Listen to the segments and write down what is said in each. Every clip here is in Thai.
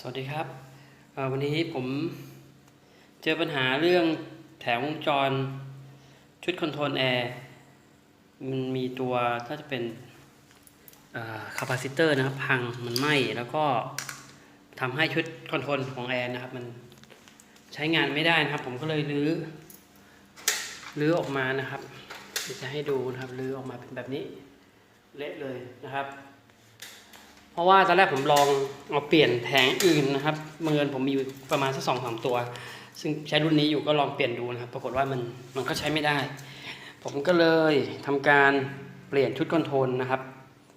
สวัสดีครับ วันนี้ผมเจอปัญหาเรื่องแถววงจร ชุดคอนโทรลแอร์มันมีตัวถ้าจะเป็นคาปาซิเตอร์นะครับ พังมันไหม้แล้วก็ทำให้ชุดคอนโทรลของแอร์นะครับ มันใช้งานไม่ได้นะครับ ผมก็เลยรื้อรื้อออกมานะครับจะให้ดูนะครับรื้อออกมาเป็นแบบนี้ เละเลยนะครับ ราะว่าตอนแรกผมลองเอาเปลี่ยนแผงอื่นนะครับบังเอิญผมมีอยู่ประมาณสักสองสามตัว ซึ่งใช้รุ่นนี้อยู่ก็ลองเปลี่ยนดูนะครับ ปรากฏว่ามันมันก็ใช้ไม่ได้ ผมก็เลยทำการเปลี่ยนชุดคอนโทรลนะครับ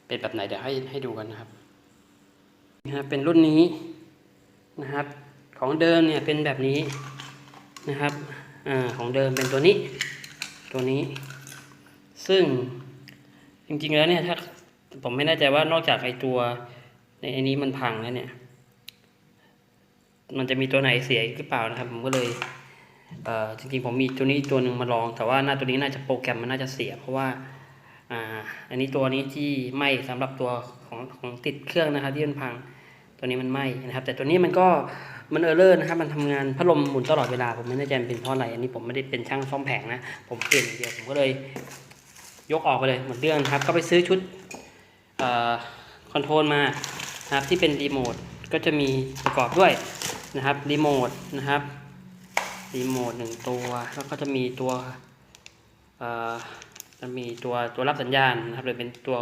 เป็นแบบไหนเดี๋ยวให้ให้ดูกันนะครับนะฮะเป็นรุ่นนี้นะครับ ของเดิมเนี่ยเป็นแบบนี้นะครับอาของเดิมเป็นตัวนี้ ตัวนี้ ซึ่งจริงๆแล้วเนี่ยถ้า ผมไม่แน่ใจว่านอกจากไอตัวในอันนี้มันพังแล้วเนี่ย มันจะมีตัวไหนเสียหรือเปล่านะครับ ผมก็เลยเอ่อจริงๆผมมีตัวนี้ตัวหนึ่งมาลอง แต่ว่าหน้าตัวนี้น่าจะโปรแกรมมันน่าจะเสีย เพราะว่าอ่าอันนี้ตัวนี้ที่ไหม้สำหรับตัวของของติดเครื่องนะครับ ที่มันพังตัวนี้มันไหมนะครับ แต่ตัวนี้มันก็มันเออร์เลอร์นะครับ มันทำงานพัดลมหมุนตลอดเวลา ผมไม่แน่ใจเป็นเพราะอะไร อันนี้ผมไม่ได้เป็นช่างซ่อมแผงนะ ผมเปลี่ยนเดียว ผมก็เลยยกออกไปเลยหมดเรื่องครับ ก็ไปซื้อชุด คอนโทรลมานะครับที่เป็นรีโมทก็จะมีประกอบด้วยนะครับรีโมทนะครับรีโมทหนึ่งตัวแล้วก็จะมีตัวจะมีตัวตัวรับสัญญาณนะครับหรือเป็นตัว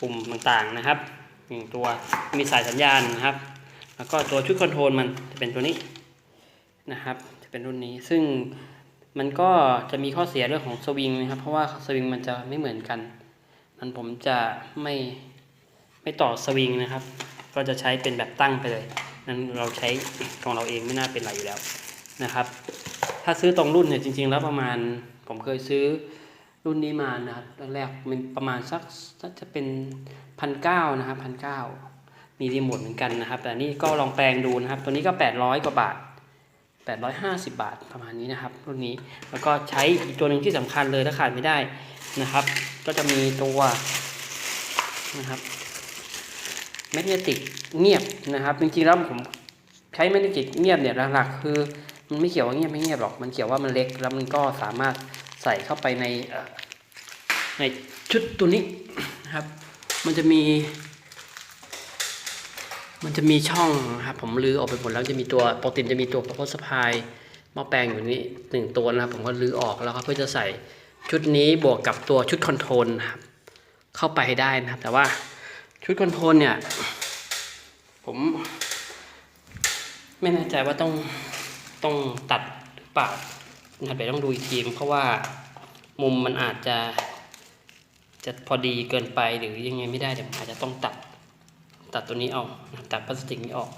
ปุ่มต่างๆนะครับหนึ่งตัวมีสายสัญญาณนะครับ แล้วก็ตัวชุดคอนโทรลมันจะเป็นตัวนี้นะครับ จะเป็นรุ่นนี้ซึ่งมันก็จะมีข้อเสียเรื่องของสวิงนะครับ เพราะว่าสวิงมันจะไม่เหมือนกัน มันผมจะไม่ไม่ต่อสวิงนะครับ ก็จะใช้เป็นแบบตั้งไปเลย นั้นเราใช้ของเราเองไม่น่าเป็นไรอยู่แล้วนะครับ ถ้าซื้อตรงรุ่นเนี่ยจริง ๆ แล้วประมาณผมเคยซื้อรุ่นนี้มานะครับแรกมันประมาณสักสักจะเป็นพันเก้านะครับพันเก้ามีรีโมทเหมือนกันนะครับ แต่นี่ก็ลองแปลงดูนะครับ ตัวนี้ก็ 800 กว่าบาท 850 บาทประมาณนี้นะครับ รุ่นนี้แล้วก็ใช้อีกตัวหนึ่งที่สำคัญเลยถ้าขาดไม่ได้ นะครับ ก็จะมีตัวนะครับแมกเนติกเงียบนะครับจริงๆแล้วผมใช้แมกเนติกเงียบเนี่ยหลักๆคือมันไม่เกี่ยวว่าเงียบไม่เงียบหรอกมันเกี่ยวว่ามันเล็กแล้วมันก็สามารถใส่เข้าไปในในชุดตัวนี้นะครับ มันจะมี มันจะมีช่องครับผมรื้อออกไปหมดแล้วจะมีตัวปกติจะมีตัวพสพายหม้อแปลงอยู่นี่หนึ่งตัวนะครับ ผมก็รื้อออกแล้วก็เพื่อจะใส่ ชุดนี้บวกกับตัวชุดคอนโทรลนครับเข้าไปให้ได้นะครับ แต่ว่าชุดคอนโทรลเนี่ย ผมไม่แน่ใจว่าต้องต้องตัดหรือเปล่านะครับเดี๋ยวต้องดูอีกทีเพราะว่ามุมมันอาจจะจะพอดีเกินไปหรือยังไงไม่ได้เดี๋ยวอาจจะต้องตัดตัดตัวนี้ออกตัดพลาสติกนี้ออก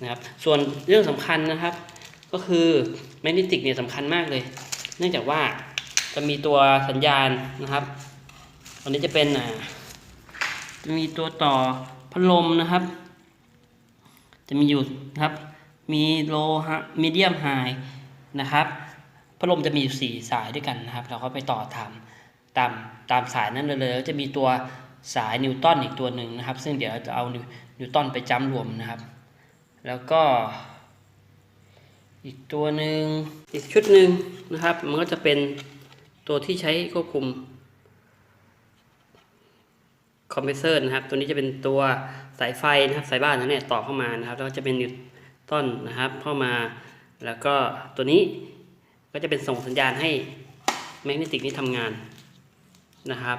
นะครับ ส่วนเรื่องสำคัญนะครับ ก็คือแมกเนติกเนี่ยสำคัญมากเลย เนื่องจากว่า จะมีตัวสัญญาณนะครับตัวนี้จะเป็นอ่าจะมีตัวต่อพัดลมนะครับ จะมีอยู่นะครับ มีโลฮะมีเดียมไฮนะครับพัดลมจะมีอยู่สี่สายด้วยกันนะครับ เราก็ไปต่อตามตามตามสายนั้นเลยแล้วจะมีตัวสายนิวตันอีกตัวหนึ่งนะครับ ซึ่งเดี๋ยวเราจะเอานิวนิวตันไปจ้ำรวมนะครับ แล้วก็ อีกตัวหนึ่งอีกชุดหนึ่งนะครับ มันก็จะเป็น ตัวที่ใช้ควบคุมคอมเพรสเซอร์นะครับ ตัวนี้จะเป็นตัวสายไฟนะครับ สายบ้านนั่นเนี่ยต่อเข้ามานะครับ แล้วก็จะเป็นนิวตันนะครับ เข้ามา แล้วก็ตัวนี้ก็จะเป็นส่งสัญญาณให้แมกเนติกนี้ทำงานนะครับ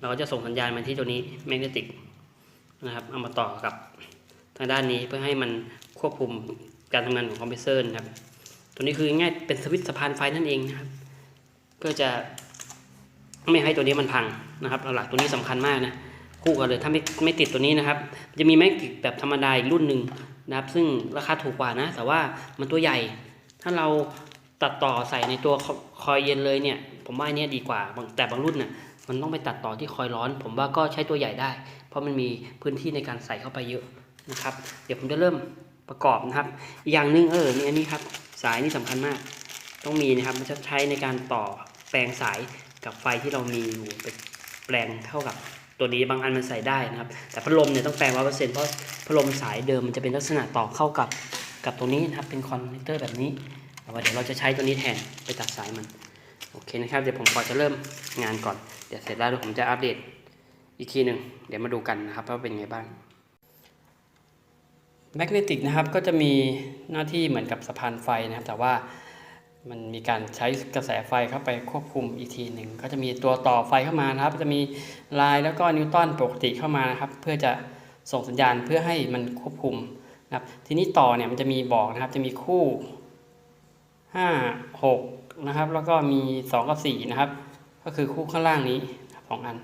เราก็จะส่งสัญญาณมาที่ตัวนี้แมกเนติกนะครับ เอามาต่อกับทางด้านนี้เพื่อให้มันควบคุมการทำงานของคอมเพรสเซอร์นะครับ ตัวนี้คือง่ายเป็นสวิตช์สะพานไฟนั่นเองนะครับ พื่อจะไม่ให้ตัวนี้มันพังนะครับหลักตัวนี้สำคัญมากนะคู่กันเลยถ้าไม่ไม่ติดตัวนี้นะครับ จะมีแม็กติกแบบธรรมดาอีกรุ่นหนึ่งนะครับ ซึ่งราคาถูกกว่านะ แต่ว่ามันตัวใหญ่ ถ้าเราตัดต่อใส่ในตัวคอยเย็นเลยเนี่ย ผมว่าอันเนี้ยดีกว่าแต่บางรุ่นน่ะมันต้องไปตัดต่อที่คอยร้อน ผมว่าก็ใช้ตัวใหญ่ได้ เพราะมันมีพื้นที่ในการใส่เข้าไปเยอะนะครับ เดี๋ยวผมจะเริ่มประกอบนะครับ อย่างหนึ่งเออนี่อันนี้ครับ สายนี่สำคัญมาก ต้องมีนะครับมันจะใช้ในการต่อ แปลงสายกับไฟที่เรามีอยู่ไปแปลงเข้ากับตัวนี้บางอันมันใส่ได้นะครับ แต่พัดลมเนี่ยต้องแปลงร้อยเปอร์เซ็นต์เพราะพัดลมสายเดิมมันจะเป็นลักษณะต่อเข้ากับกับตัวนี้นะครับเป็นคอนเนคเตอร์แบบนี้แต่ว่าเดี๋ยวเราจะใช้ตัวนี้แทนไปตัดสายมันโอเคนะครับเดี๋ยวผมก่อนจะเริ่มงานก่อนเดี๋ยวเสร็จแล้วเดี๋ยวผมจะอัปเดตอีกทีหนึ่งเดี๋ยวมาดูกันนะครับว่าเป็นไงบ้างแมกเนติกนะครับก็จะมีหน้าที่เหมือนกับสะพานไฟนะครับ แต่ว่า มันมีการใช้กระแสไฟเข้าไปควบคุมอีกทีหนึ่งก็จะมีตัวต่อไฟเข้ามานะครับ จะมีลายแล้วก็นิวตันปกติเข้ามานะครับ เพื่อจะส่งสัญญาณเพื่อให้มันควบคุมนะครับ ทีนี้ต่อเนี่ยมันจะมีบอกนะครับ จะมีคู่ 5 6 นะครับ แล้วก็มี 2 กับ 4 นะครับ ก็คือคู่ข้างล่างนี้สองอัน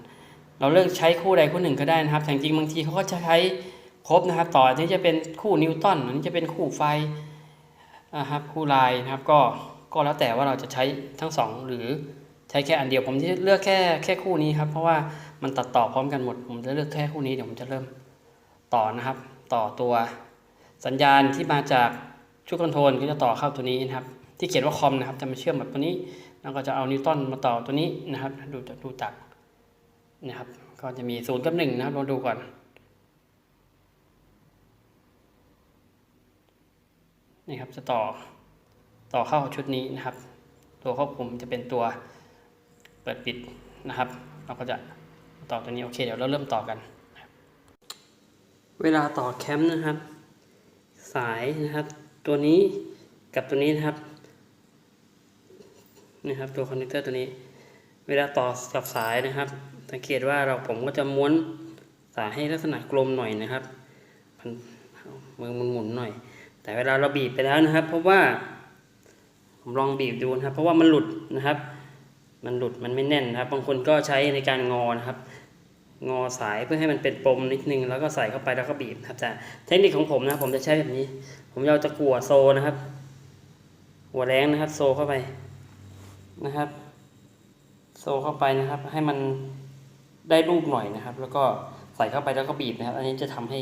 เราเลือกใช้คู่ใดคู่หนึ่งก็ได้นะครับแต่จริงบางทีเขาก็จะใช้ครบนะครับ ต่ออันนี้จะเป็นคู่นิวตันอันนี้จะเป็นคู่ไฟนะครับ คู่ลายนะครับก็ ก็แล้วแต่ว่าเราจะใช้ทั้งสองหรือใช้แค่อันเดียวผมจะเลือกแค่แค่คู่นี้ครับ เพราะว่ามันตัดต่อพร้อมกันหมด ผมจะเลือกแค่คู่นี้เดี๋ยวผมจะเริ่มต่อนะครับ ต่อตัวสัญญาณที่มาจากชุดคอนโทรลก็จะต่อเข้าตัวนี้นะครับ ที่เขียนว่าคอมนะครับจะมาเชื่อมแบบตัวนี้ แล้วก็จะเอานิวตันมาต่อตัวนี้นะครับ ดูดูจากนะครับ ก็จะมีศูนย์กับหนึ่งนะครับเราดูก่อนนี่ครับจะต่อ ต่อเข้าชุดนี้นะครับ ตัวควบคุมจะเป็นตัวเปิดปิดนะครับ เราก็จะต่อตัวนี้โอเคเดี๋ยวเราเริ่มต่อกัน เวลาต่อแคมป์นะครับ สายนะครับ ตัวนี้กับตัวนี้นะครับนะครับตัวคอนเนคเตอร์ตัวนี้ เวลาต่อกับสายนะครับ สังเกตว่าเราผมก็จะม้วนสายให้ลักษณะกลมหน่อยนะครับมันมือมันหมุนหน่อย แต่เวลาเราบีบไปแล้วนะครับ เพราะว่า ผมลองบีบดูนะครับ เพราะว่ามันหลุดนะครับ มันหลุดมันไม่แน่นนะครับ บางคนก็ใช้ในการงอนะครับ งอสายเพื่อให้มันเป็นปมนิดนึง แล้วก็ใส่เข้าไปแล้วก็บีบครับแต่เทคนิคของผมนะผมจะใช้แบบนี้ ผมเอาตะกั่วโซนะครับ หัวแรงนะครับ โซเข้าไปนะครับ โซเข้าไปนะครับ ให้มันได้รูปหน่อยนะครับ แล้วก็ใส่เข้าไปแล้วก็บีบนะครับ อันนี้จะทำให้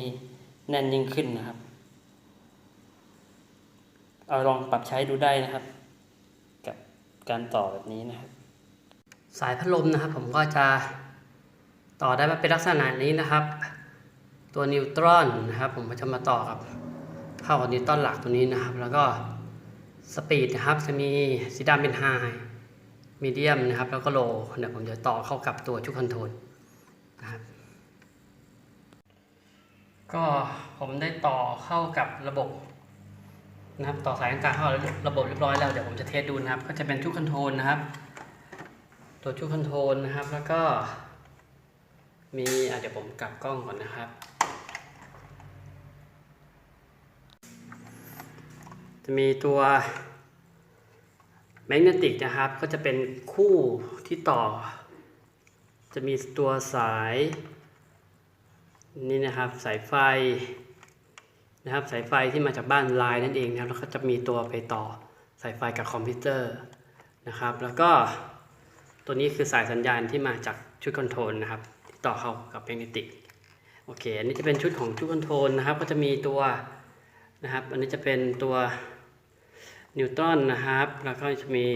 แน่นยิ่งขึ้นนะครับ เอาลองปรับใช้ดูได้นะครับ การต่อแบบนี้นะครับ สายพัดลมนะครับ ผมก็จะต่อได้มาเป็นลักษณะนี้นะครับ ตัวนิวตรอนนะครับ ผมก็จะมาต่อกับเข้ากับนิวตันหลักตัวนี้นะครับ แล้วก็สปีดนะครับจะมีสีดำเป็นไฮมีเดียมนะครับ แล้วก็โลเดี๋ยวผมจะต่อเข้ากับตัวชุดคอนโทรลนะครับก็ผมได้ต่อเข้ากับระบบ นะครับต่อสายกลางเข้าระบบเรียบร้อยแล้ว เดี๋ยวผมจะเทสดูนะครับ ก็จะเป็นชุดคอนโทรลนะครับ ตัวชุดคอนโทรลนะครับ แล้วก็ มีเดี๋ยวผมกลับกล้องก่อนนะครับ จะมีตัวแมกเนติกนะครับ ก็จะเป็นคู่ที่ต่อ จะมีตัวสาย นี่นะครับสายไฟ นะครับสายไฟที่มาจากบ้านไลน์นั่นเองนะครับแล้วก็จะมีตัวไปต่อสายไฟกับคอมพิวเตอร์นะครับ แล้วก็ตัวนี้คือสายสัญญาณที่มาจากชุดคอนโทรลนะครับที่ต่อเข้ากับแมกเนติกโอเคอันนี้จะเป็นชุดของชุดคอนโทรลนะครับ ก็จะมีตัวนะครับ อันนี้จะเป็นตัวนิวตันนะครับ แล้วก็จะมี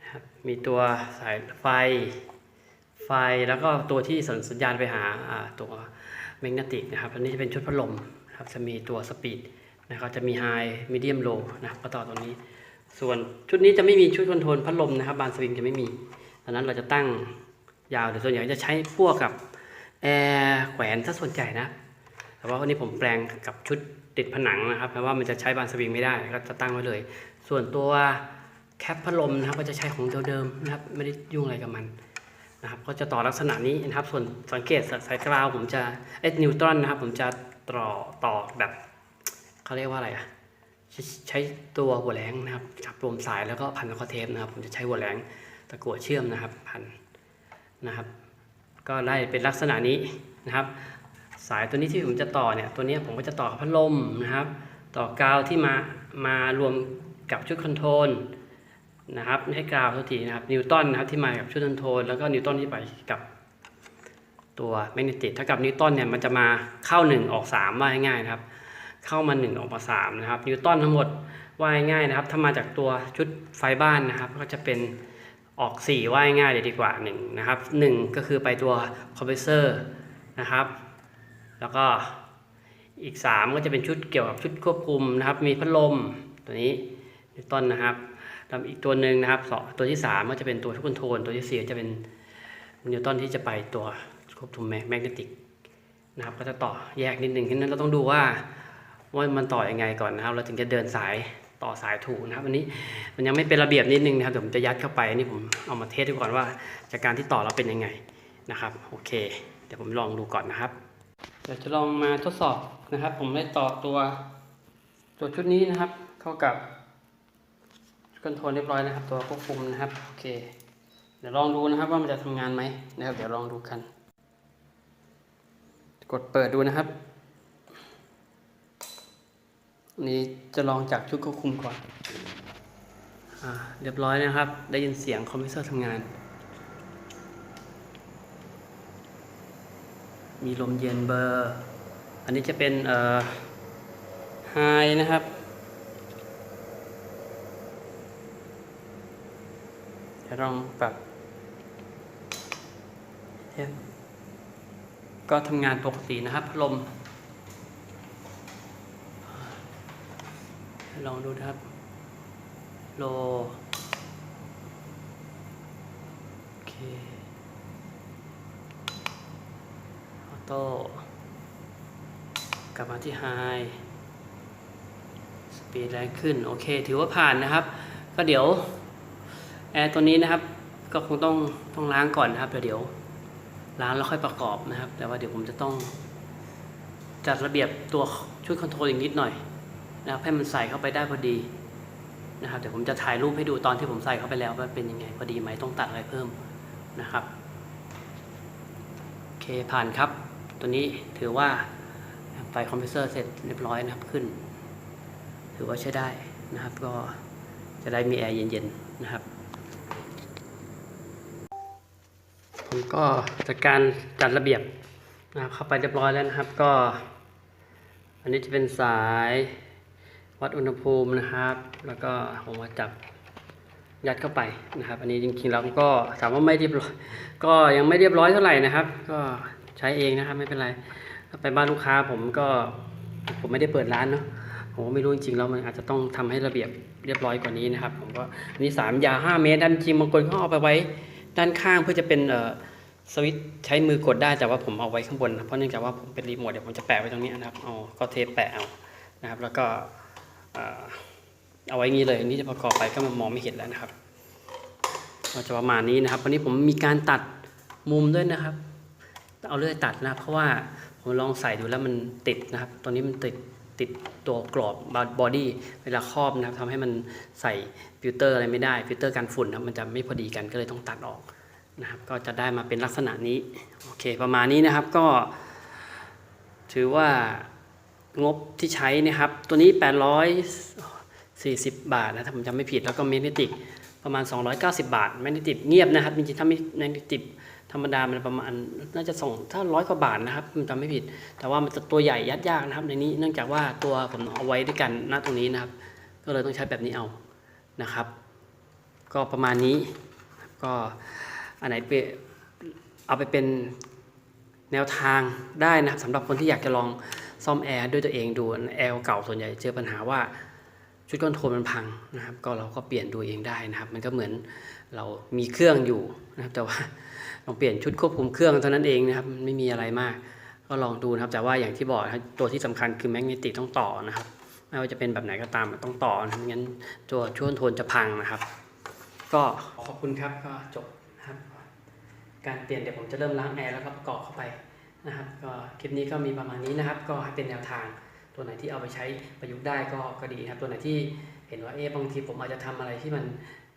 นะครับมีตัวสายไฟไฟแล้วก็ตัวที่ส่งสัญญาณไปหาอ่าตัวแมกเนติกนะครับ อันนี้จะเป็นชุดพัดลม นะครับจะมีตัวสปีดนะครับจะมีไฮมีเดียมโลนะครับก็ต่อตรงนี้ ส่วนชุดนี้จะไม่มีชุดคอนโทรลพัดลมนะครับ บานสวิงจะไม่มีดังนั้นเราจะตั้งยาวแต่ส่วนใหญ่จะใช้พวกกับแอร์แขวนถ้าส่วนใหญ่นะ แต่ว่าวันนี้ผมแปลงกับชุดติดผนังนะครับเพราะว่ามันจะใช้บานสวิงไม่ได้ก็จะตั้งไว้เลย ส่วนตัวแคปพัดลมนะครับก็จะใช้ของเดิมๆนะครับไม่ได้ยุ่งอะไรกับมันนะครับก็จะต่อลักษณะนี้นะครับ ส่วนสังเกตสายกราวผมจะเอ็ดนิวตรอนนะครับผมจะ ต่อต่อแบบเขาเรียกว่าอะไรอะใช้ตัวหัวแหลงนะครับจับรวมสายแล้วก็พันคอเทปนะครับ ผมจะใช้หัวแหลงตะกั่วเชื่อมนะครับ พันนะครับ ก็ได้เป็นลักษณะนี้นะครับ สายตัวนี้ที่ผมจะต่อเนี่ยตัวนี้ผมก็จะต่อกับพัดลมนะครับ ต่อกาวที่มามารวมกับชุดคอนโทรลนะครับไม่ให้กาวท่าทีนะครับนิวตันนะครับที่มากับชุดคอนโทรลแล้วก็นิวตันที่ไปกับ ตัวแมกเนติกถ้ากับนิวตันเนี่ยมันจะมาเข้า 1 ออก 3 ว่าง่ายๆนะครับ เข้ามา 1 ออกมา3นะครับนิวตันทั้งหมดว่าง่ายนะครับ ถ้ามาจากตัวชุดไฟบ้านนะครับ ก็จะเป็นออกสีว่าง่ายเลยดีกว่าหนึ่งนะครับหนึ่งก็คือไปตัวคอมเพรสเซอร์นะครับ แล้วก็อีก 3 ก็จะเป็นชุดเกี่ยวกับชุดควบคุมนะครับ มีพัดลมตัวนี้นิวตันนะครับแล้วอีกตัวหนึ่งนะครับตัวที่ 3 ก็จะเป็นตัวชุดคอนโทรลตัวที่4จะเป็นนิวตันที่จะไปตัว ควบคุมแมกเนติกนะครับก็จะต่อแยกนิดหนึ่งฉะนั้นเราต้องดูว่าว่ามันต่อยังไงก่อนนะครับ เราถึงจะเดินสายต่อสายถูกนะครับอันนี้มันยังไม่เป็นระเบียบนิดนึงนะครับเดี๋ยวผมจะยัดเข้าไปนี่ผมเอามาเทสดูก่อนว่า จากการที่ต่อเราเป็นยังไงนะครับโอเค เดี๋ยวผมลองดูก่อนนะครับเดี๋ยวจะลองมาทดสอบนะครับ ผมได้ต่อตัวตัวชุดนี้นะครับ เข้ากับคอนโทรลเรียบร้อยนะครับ ตัวควบคุมนะครับโอเค เดี๋ยวลองดูนะครับว่ามันจะทำงานไหมนะครับ เดี๋ยวลองดูกัน กดเปิดดูนะครับอันนี้จะลองจากชุดควบคุมก่อนอเรียบร้อยนะครับ ได้ยินเสียงคอมพิวเตอร์ทำงาน มีลมเย็นเบอร์ อันนี้จะเป็นเอ่อไฮนะครับจะลองปรับเทียบ ก็ทำงานปกตินะครับพัดลม ลองดูครับ โล โอเค ออโต้ กลับมาที่ไฮสปีดแรงขึ้น โอเค ถือว่าผ่านนะครับ ก็เดี๋ยว แอร์ตัวนี้นะครับ ก็คงต้องต้องล้างก่อนนะครับเดี๋ยว เดี๋ยวล้างแล้วค่อยประกอบนะครับ แต่ว่าเดี๋ยวผมจะต้องจัดระเบียบตัวชุดคอนโทรลอีกนิดหน่อยนะครับให้มันใส่เข้าไปได้พอดีนะครับเดี๋ยวผมจะถ่ายรูปให้ดูตอนที่ผมใส่เข้าไปแล้วว่าเป็นยังไงพอดีไหมต้องตัดอะไรเพิ่มนะครับโอเคผ่านครับ ตัวนี้ถือว่าไฟคอมเพรสเซอร์เสร็จเรียบร้อยนะครับขึ้น ถือว่าใช้ได้นะครับ ก็จะได้มีแอร์เย็นๆนะครับ ผม ก็จัดการจัดระเบียบนะครับเข้าไปเรียบร้อยแล้วนะครับก็ อันนี้จะเป็นสายวัดอุณหภูมินะครับ แล้วก็ผมมาจับยัดเข้าไปนะครับ อันนี้จริงๆแล้วก็ถามว่าไม่เรียบร้อยก็ยังไม่เรียบร้อยเท่าไหร่นะครับ ก็ใช้เองนะครับไม่เป็นไรถ้าไปบ้านลูกค้าผมก็ผมไม่ได้เปิดร้านเนาะผมก็ไม่รู้จริงๆแล้วมันอาจจะต้องทำให้ระเบียบเรียบร้อยกว่านี้นะครับ ผมก็อันนี้สามยาวห้าเมตรด้านจริงบางคนเขาเอาไปไว้ด้านข้างเพื่อจะเป็นเอ่อ สวิตช์ใช้มือกดได้แต่ว่าผมเอาไว้ข้างบนนะเพราะเนื่องจากว่าผมเป็นรีโมทเดี๋ยวผมจะแปะไว้ตรงนี้นะครับเอาก็เทปแปะเอานะครับ แล้วก็เอาไว้งี้เลยอันนี้จะประกอบไปก็มันมองไม่เห็นแล้วนะครับก็จะประมาณนี้นะครับ วันนี้ผมมีการตัดมุมด้วยนะครับ เอาเลื่อยตัดนะครับเพราะว่าผมลองใส่ดูแล้วมันติดนะครับตอนนี้มันติดติดตัวกรอบบอดี้เวลาครอบนะครับทำให้มันใส่ฟิลเตอร์อะไรไม่ได้ฟิลเตอร์กันฝุ่นนะมันจะไม่พอดีกันก็เลยต้องตัดออก นะครับก็จะได้มาเป็นลักษณะนี้โอเคประมาณนี้นะครับก็ ถือว่างบที่ใช้นะครับ ตัวนี้ 840 บาทนะถ้าผมจำไม่ผิดแล้วก็เมกเนติกประมาณ 290 บาทแมกเนติกเงียบนะครับจริงๆถ้าไม่แมกเนติกธรรมดามันประมาณน่าจะส่งถ้าร้อยกว่าบาทนะครับจำไม่ผิด แต่ว่ามันจะตัวใหญ่ยัดยากนะครับ ในนี้เนื่องจากว่าตัวผมเอาไว้ด้วยกันณตรงนี้นะครับ ก็เลยต้องใช้แบบนี้เอานะครับ ก็ประมาณนี้ก็ อันไหนเปเอาไปเป็นแนวทางได้นะครับสำหรับคนที่อยากจะลองซ่อมแอร์ด้วยตัวเองดูแอร์เก่าส่วนใหญ่เจอปัญหาว่าชุดคอนโทรลมันพังนะครับ ก็เราก็เปลี่ยนดูเองได้นะครับ มันก็เหมือนเรามีเครื่องอยู่นะครับ แต่ว่าลองเปลี่ยนชุดควบคุมเครื่องเท่านั้นเองนะครับไม่มีอะไรมาก ก็ลองดูนะครับ แต่ว่าอย่างที่บอกตัวที่สำคัญคือแมกเนติกต้องต่อนะครับ ไม่ว่าจะเป็นแบบไหนก็ตามต้องต่อนะไม่งั้นตัวชุดคอนโทรลจะพังนะครับ ก็ขอบคุณครับก็จบ การเปลี่ยนเดี๋ยวผมจะเริ่มล้างแอร์แล้วก็ประกอบเข้าไปนะครับก็คลิปนี้ก็มีประมาณนี้นะครับ ก็ให้เป็นแนวทางตัวไหนที่เอาไปใช้ประยุกต์ได้ก็ก็ดีนะครับ ตัวไหนที่เห็นว่าเอ๊บางทีผมอาจจะทำอะไรที่มัน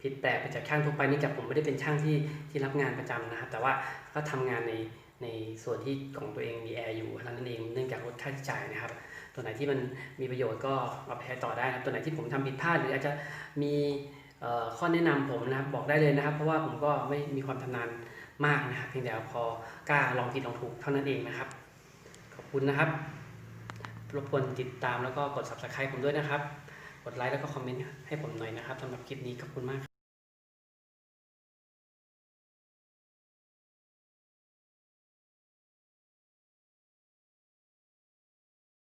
ผิดแปลกไปจากช่างทั่วไปนื่จากผมไม่ได้เป็นช่างที่ที่รับงานประจำนะครับ แต่ว่าก็ทำงานในในส่วนที่ของตัวเองมีแอร์อยู่เท่านั้นเองเนื่องจากลดค่าใช้จ่ายนะครับ ตัวไหนที่มันมีประโยชน์ก็เอาไปใช้ต่อได้นะครับตัวไหนที่ผมทำผิดพลาดหรืออาจจะมีข้อแนะนำผมนะครับบอกได้เลยนะครับ เพราะว่าผมก็ไม่มีความชำนาญ มากนะครับเพียงแต่พอกล้าลองผิดลองถูกเท่านั้นเองนะครับ ขอบคุณนะครับ รบกวนติดตามแล้วก็กด subscribe ผมด้วยนะครับ กดไลค์แล้วก็คอมเมนต์ให้ผมหน่อยนะครับสำหรับคลิปนี้ขอบคุณมาก